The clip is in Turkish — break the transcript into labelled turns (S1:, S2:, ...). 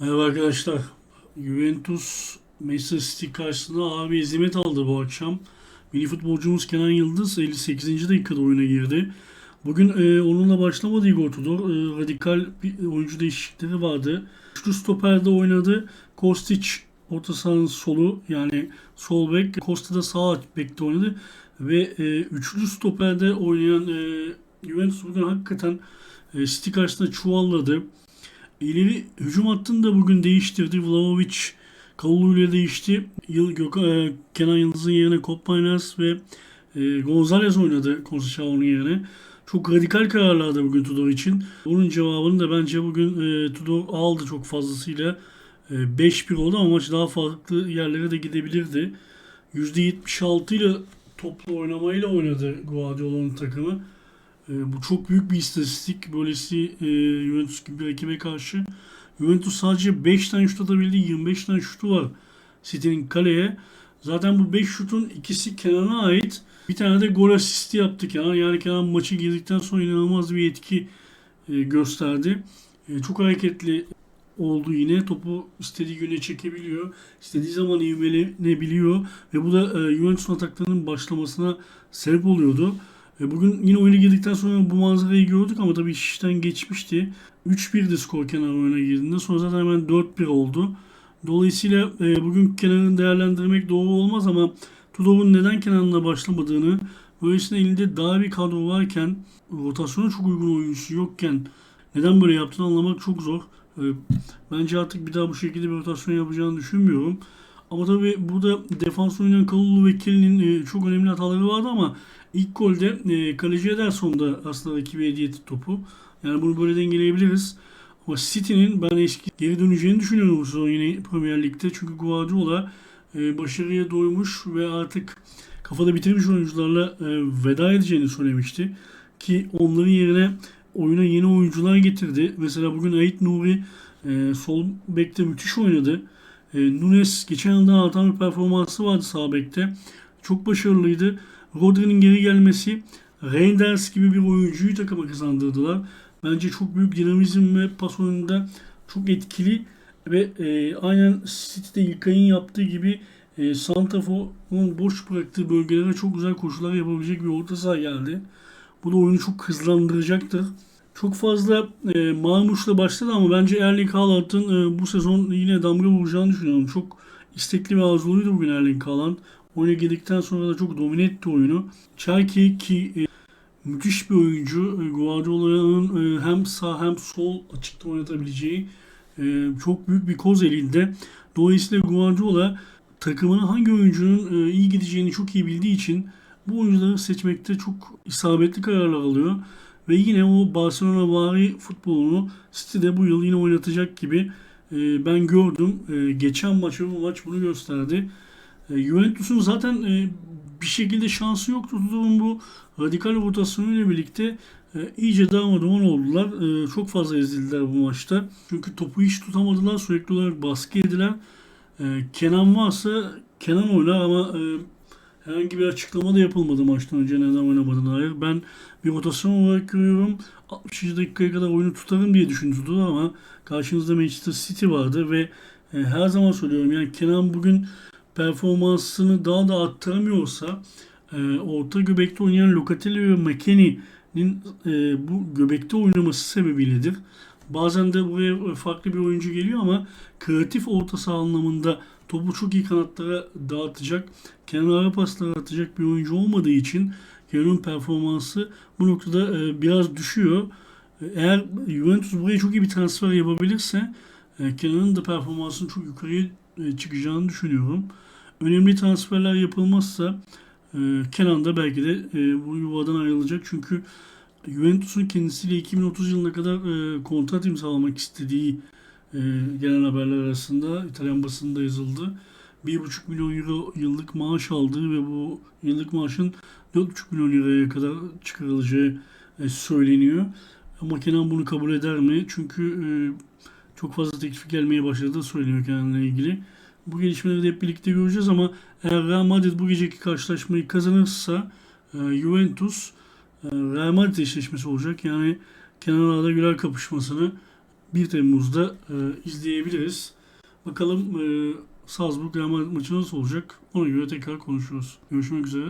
S1: Merhaba arkadaşlar. Juventus Manchester City karşısında ağır bir ezimet aldı bu akşam. Milli futbolcumuz Kenan Yıldız 58. dakikada oyuna girdi. Bugün e, onunla başlamadı Igor Tudor. E, radikal bir oyuncu değişiklikleri vardı. Üçlü stoperde oynadı. Kostic orta sahanın solu yani sol bek. Costa da sağ bekte oynadı. Ve e, üçlü stoperde oynayan e, Juventus bugün hakikaten e, City karşısında çuvalladı. İleri hücum hattını da bugün değiştirdi. Vlahovic Kalulu ile değişti. Yıl, Gök, e, Kenan Yıldız'ın yerine Kopmanas ve e, Gonzalez oynadı Conceicão'nun yerine. Çok radikal kararlardı bugün Tudor için. Onun cevabını da bence bugün e, Tudor aldı çok fazlasıyla. E, 5-1 oldu ama maç daha farklı yerlere de gidebilirdi. %76 ile toplu oynamayla oynadı Guardiola'nın takımı. E, bu çok büyük bir istatistik. Böylesi e, Juventus gibi bir rakibe karşı. Juventus sadece 5 tane şut atabildi. 25 tane şutu var City'nin kaleye. Zaten bu 5 şutun ikisi Kenan'a ait. Bir tane de gol asisti yaptı Kenan. Yani Kenan maçı girdikten sonra inanılmaz bir etki e, gösterdi. E, çok hareketli oldu yine. Topu istediği yöne çekebiliyor. İstediği zaman ivmelenebiliyor. Ve bu da e, Juventus'un ataklarının başlamasına sebep oluyordu. E, bugün yine oyuna girdikten sonra bu manzarayı gördük ama tabii iş işten geçmişti. 3-1'di skor kenar oyuna girdiğinde. Sonra zaten hemen 4-1 oldu. Dolayısıyla e, bugün kenarını değerlendirmek doğru olmaz ama Tudor'un neden kenarına başlamadığını böylesine elinde daha bir kadro varken rotasyona çok uygun oyuncusu yokken neden böyle yaptığını anlamak çok zor. E, bence artık bir daha bu şekilde bir rotasyon yapacağını düşünmüyorum. Ama tabii burada defans oynayan Kalulu ve Kelly'nin e, çok önemli hataları vardı ama ilk golde e, kaleci Ederson da aslında rakibe hediye etti topu. Yani bunu böyle dengeleyebiliriz. Ama City'nin ben eski geri döneceğini düşünüyorum bu sezon yine Premier Lig'de. Çünkü Guardiola e, başarıya doymuş ve artık kafada bitirmiş oyuncularla veda edeceğini söylemişti. Ki onların yerine oyuna yeni oyuncular getirdi. Mesela bugün Ait Nuri sol bekte müthiş oynadı. E, Nunes geçen yıldan artan bir performansı vardı sağ bekte. Çok başarılıydı. Rodri'nin geri gelmesi Reinders gibi bir oyuncuyu takıma kazandırdılar. Bence çok büyük dinamizm ve pas oyununda çok etkili ve e, aynen City'de İlkay'ın yaptığı gibi e, Santrafor'un boş bıraktığı bölgelere çok güzel koşular yapabilecek bir orta saha geldi. Bu da oyunu çok hızlandıracaktır. Çok fazla e, Marmuş'la başladı ama bence Erling Haaland'ın e, bu sezon yine damga vuracağını düşünüyorum. Çok istekli ve arzuluydu bugün Erling Haaland. Oyuna girdikten sonra da çok domine etti oyunu. Çerki ki e, müthiş bir oyuncu. E, Guardiola'nın e, hem sağ hem sol açıkta oynatabileceği e, çok büyük bir koz elinde. Dolayısıyla Guardiola takımına hangi oyuncunun e, iyi gideceğini çok iyi bildiği için bu oyuncuları seçmekte çok isabetli kararlar alıyor. Ve yine o Barcelona vari futbolunu City'de bu yıl yine oynatacak gibi e, ben gördüm. E, geçen maç bu maç bunu gösterdi. E, Juventus'un zaten e, bir şekilde şansı yoktu. Tudor'un bu radikal rotasyonuyla birlikte e, iyice darmadağın oldular. E, çok fazla ezildiler bu maçta. Çünkü topu hiç tutamadılar. Sürekli olarak baskı yediler. E, Kenan varsa Kenan oynar ama e, herhangi bir açıklama da yapılmadı maçtan önce neden oynamadığına dair. Ben bir rotasyon olarak görüyorum. 60. dakikaya kadar oyunu tutarım diye düşündü Tudor ama karşınızda Manchester City vardı ve e, her zaman söylüyorum yani Kenan bugün performansını daha da arttıramıyorsa e, orta göbekte oynayan Locatelli ve McKennie'nin e, bu göbekte oynaması sebebiyledir. Bazen de buraya farklı bir oyuncu geliyor ama kreatif orta saha anlamında topu çok iyi kanatlara dağıtacak, kenara paslar atacak bir oyuncu olmadığı için Kenan'ın performansı bu noktada e, biraz düşüyor. Eğer Juventus buraya çok iyi bir transfer yapabilirse e, Kenan'ın da performansının çok yukarıya e, çıkacağını düşünüyorum. Önemli transferler yapılmazsa e, Kenan da belki de e, bu yuvadan ayrılacak. Çünkü Juventus'un kendisiyle 2030 yılına kadar e, kontrat imzalamak istediği e, gelen haberler arasında İtalyan basında yazıldı. 1,5 milyon euro yıllık maaş aldığı ve bu yıllık maaşın 4,5 milyon euroya kadar çıkarılacağı e, söyleniyor. Ama Kenan bunu kabul eder mi? Çünkü e, çok fazla teklif gelmeye başladı söyleniyor Kenan'la ilgili. Bu gelişmeleri de hep birlikte göreceğiz ama eğer Real Madrid bu geceki karşılaşmayı kazanırsa e, Juventus Real Madrid eşleşmesi olacak. Yani Kenan Arda Güler kapışmasını 1 Temmuz'da e, izleyebiliriz. Bakalım e, Salzburg Real Madrid maçı nasıl olacak? Ona göre tekrar konuşuruz. Görüşmek üzere.